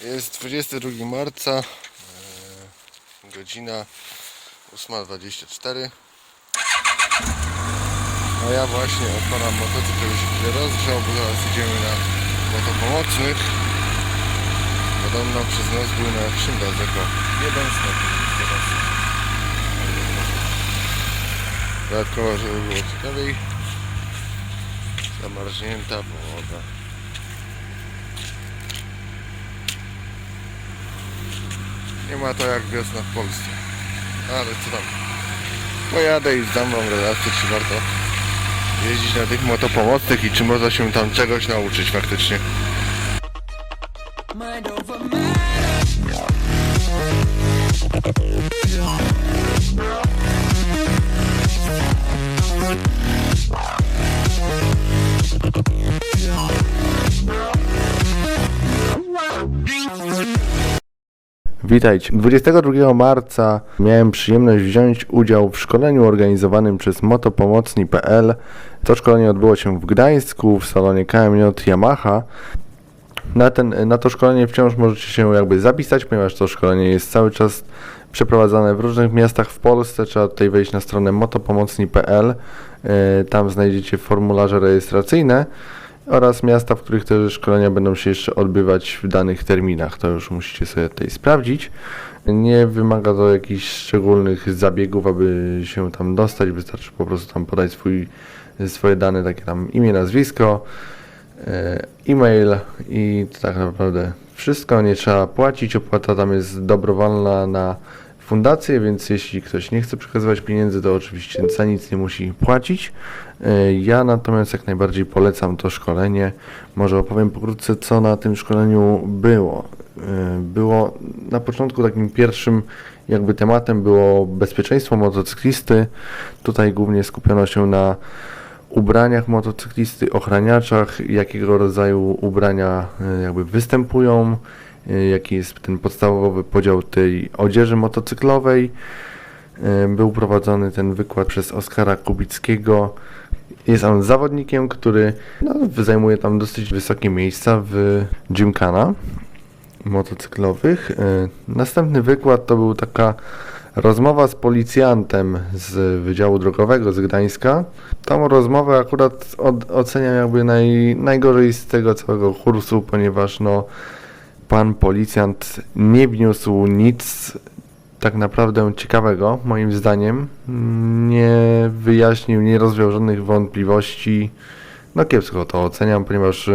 Jest 22 marca, e, godzina 8.24. A ja właśnie odpalam motocykl, żeby się chwilę rozgrzał, bo zaraz idziemy na motopomocnych. Podobno przez noc był na Szymdaz jako jeden teraz. Dodatkowo, żeby było ciekawiej, zamarznięta woda. Nie ma to jak wiosna w Polsce. Ale co tam? Pojadę i zdam wam relację, czy warto jeździć na tych motopomocnych i czy można się tam czegoś nauczyć faktycznie. Witajcie. 22 marca miałem przyjemność wziąć udział w szkoleniu organizowanym przez motopomocni.pl. To szkolenie odbyło się w Gdańsku w salonie KMJ Yamaha. Na, ten, na to szkolenie wciąż możecie się jakby zapisać, ponieważ to szkolenie jest cały czas przeprowadzane w różnych miastach w Polsce. Trzeba tutaj wejść na stronę motopomocni.pl. E, Tam znajdziecie formularze rejestracyjne oraz miasta, w których te szkolenia będą się jeszcze odbywać w danych terminach. To już musicie sobie tutaj sprawdzić. Nie wymaga to jakichś szczególnych zabiegów, aby się tam dostać. Wystarczy po prostu tam podać swój, swoje dane, takie tam imię, nazwisko, e, e-mail i tak naprawdę wszystko. Nie trzeba płacić. Opłata tam jest dobrowolna na fundację, więc jeśli ktoś nie chce przekazywać pieniędzy, to oczywiście za nic nie musi płacić. E, Ja natomiast jak najbardziej polecam to szkolenie. Może opowiem pokrótce, co na tym szkoleniu było. E, Było na początku takim pierwszym jakby tematem było bezpieczeństwo motocyklisty. Tutaj głównie skupiono się na ubraniach motocyklisty, ochraniaczach, jakiego rodzaju ubrania e, jakby występują, jaki jest ten podstawowy podział tej odzieży motocyklowej. E, Był prowadzony ten wykład przez Oskara Kubickiego. Jest on zawodnikiem, który no, zajmuje tam dosyć wysokie miejsca w Gymkhana motocyklowych. E, Następny wykład to był taka rozmowa z policjantem z Wydziału Drogowego z Gdańska. Tą rozmowę akurat od, oceniam jakby naj, najgorzej z tego całego kursu, ponieważ no, pan policjant nie wniósł nic tak naprawdę ciekawego, moim zdaniem. Nie wyjaśnił, nie rozwiał żadnych wątpliwości. No kiepsko to oceniam, ponieważ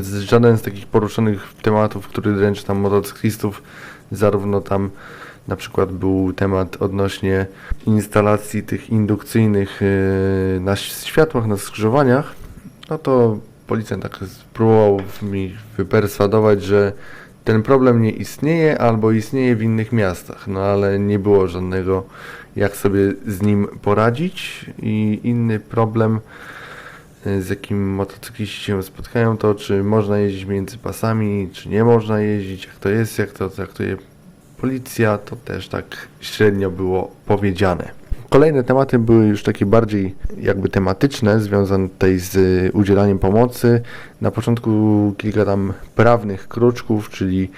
z- żaden z takich poruszonych tematów, który dręczy tam motocyklistów, zarówno tam na przykład był temat odnośnie instalacji tych indukcyjnych yy, na światłach, na skrzyżowaniach, no to policjant tak spróbował mi wyperswadować, że ten problem nie istnieje albo istnieje w innych miastach, no ale nie było żadnego jak sobie z nim poradzić i inny problem z jakim motocykliści się spotkają, to czy można jeździć między pasami, czy nie można jeździć, jak to jest, jak to traktuje policja, to też tak średnio było powiedziane. Kolejne tematy były już takie bardziej jakby tematyczne, związane tutaj z y, udzielaniem pomocy. Na początku kilka tam prawnych kruczków, czyli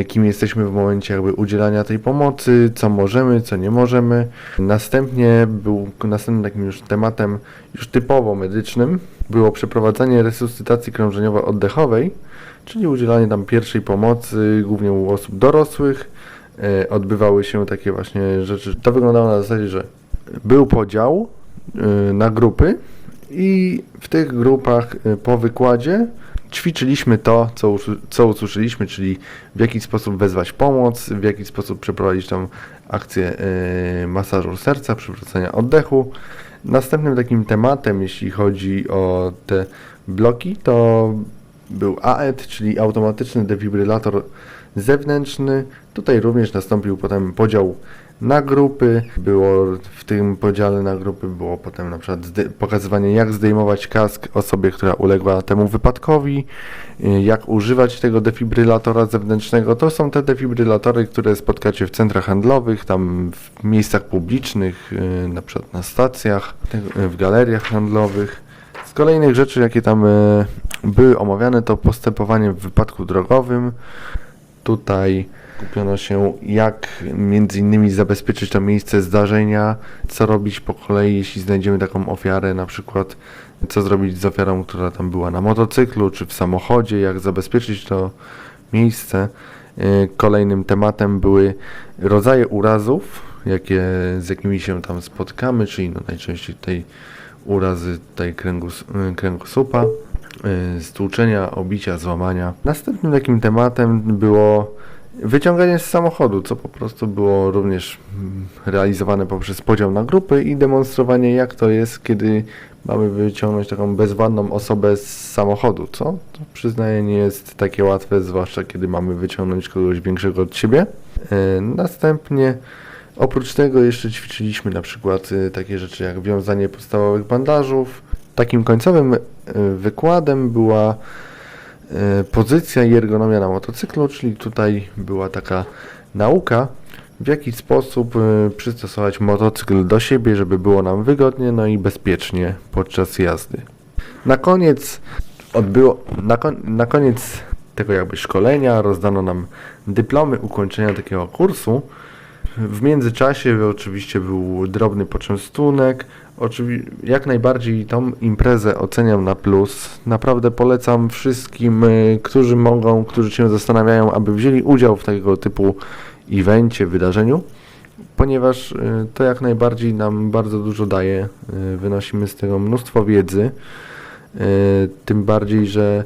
y, kim jesteśmy w momencie jakby udzielania tej pomocy, co możemy, co nie możemy. Następnie był następnym takim już tematem już typowo medycznym było przeprowadzenie resuscytacji krążeniowo-oddechowej, czyli udzielanie tam pierwszej pomocy głównie u osób dorosłych. E, Odbywały się takie właśnie rzeczy. To wyglądało na zasadzie, że był podział e, na grupy i w tych grupach e, po wykładzie ćwiczyliśmy to, co, co usłyszeliśmy, czyli w jaki sposób wezwać pomoc, w jaki sposób przeprowadzić tą akcję masażu serca, przywrócenia oddechu. Następnym takim tematem, jeśli chodzi o te bloki, to był AED, czyli automatyczny defibrylator zewnętrzny. Tutaj również nastąpił potem podział na grupy. Było w tym podziale na grupy było potem na przykład pokazywanie jak zdejmować kask osobie, która uległa temu wypadkowi, y, jak używać tego defibrylatora zewnętrznego. To są te defibrylatory, które spotkacie w centrach handlowych, tam w miejscach publicznych, y, na przykład na stacjach, te- w galeriach handlowych. kolejnych rzeczy, jakie tam były omawiane, to postępowanie w wypadku drogowym. Tutaj kupiono się, jak między innymi zabezpieczyć to miejsce zdarzenia, co robić po kolei, jeśli znajdziemy taką ofiarę, na przykład co zrobić z ofiarą, która tam była na motocyklu czy w samochodzie, jak zabezpieczyć to miejsce. E, Kolejnym tematem były rodzaje urazów, jakie, z jakimi się tam spotkamy, czyli no najczęściej tutaj urazy tutaj kręgus, y, kręgosłupa, stłuczenia, obicia, złamania. Następnym takim tematem było wyciąganie z samochodu, co po prostu było również mm, realizowane poprzez podział na grupy i demonstrowanie jak to jest, kiedy mamy wyciągnąć taką bezwładną osobę z samochodu, co? To przyznaję nie jest takie łatwe, zwłaszcza kiedy mamy wyciągnąć kogoś większego od siebie. Y, Następnie Oprócz tego jeszcze ćwiczyliśmy na przykład y, takie rzeczy jak wiązanie podstawowych bandażów. Takim końcowym y, wykładem była y, pozycja i ergonomia na motocyklu, czyli tutaj była taka nauka, w jaki sposób y, przystosować motocykl do siebie, żeby było nam wygodnie, no i bezpiecznie podczas jazdy. Na koniec odbyło, na, kon, na koniec tego jakby szkolenia rozdano nam dyplomy ukończenia takiego kursu. W międzyczasie oczywiście był drobny poczęstunek. Oczywi- jak najbardziej tą imprezę oceniam na plus. Naprawdę polecam wszystkim, y, którzy mogą, którzy się zastanawiają, aby wzięli udział w tego typu evencie, wydarzeniu, ponieważ y, to jak najbardziej nam bardzo dużo daje. Y, Wynosimy z tego mnóstwo wiedzy. Tym bardziej, że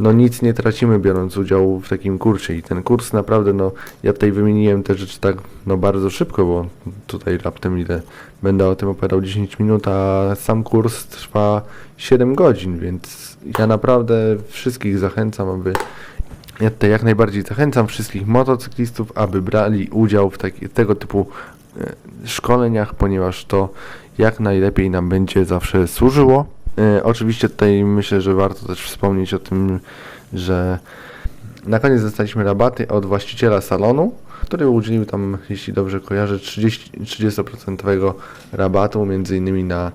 no nic nie tracimy biorąc udział w takim kursie i ten kurs naprawdę, no ja tutaj wymieniłem te rzeczy tak no bardzo szybko, bo tutaj raptem ile będę o tym opowiadał 10 minut, a sam kurs trwa 7 godzin, więc ja naprawdę wszystkich zachęcam, aby ja tutaj jak najbardziej zachęcam wszystkich motocyklistów, aby brali udział w taki, tego typu e, szkoleniach, ponieważ to jak najlepiej nam będzie zawsze służyło. E, oczywiście tutaj myślę, że warto też wspomnieć o tym, że na koniec dostaliśmy rabaty od właściciela salonu, który udzielił tam, jeśli dobrze kojarzę, 30, 30% rabatu, innymi na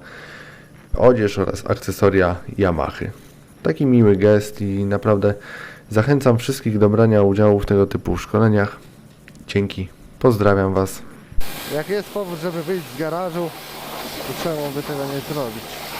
odzież oraz akcesoria Yamahy. Taki miły gest i naprawdę zachęcam wszystkich do brania udziału w tego typu szkoleniach. Dzięki. Pozdrawiam Was. Jak jest powód, żeby wyjść z garażu, to czemu by tego nie zrobić?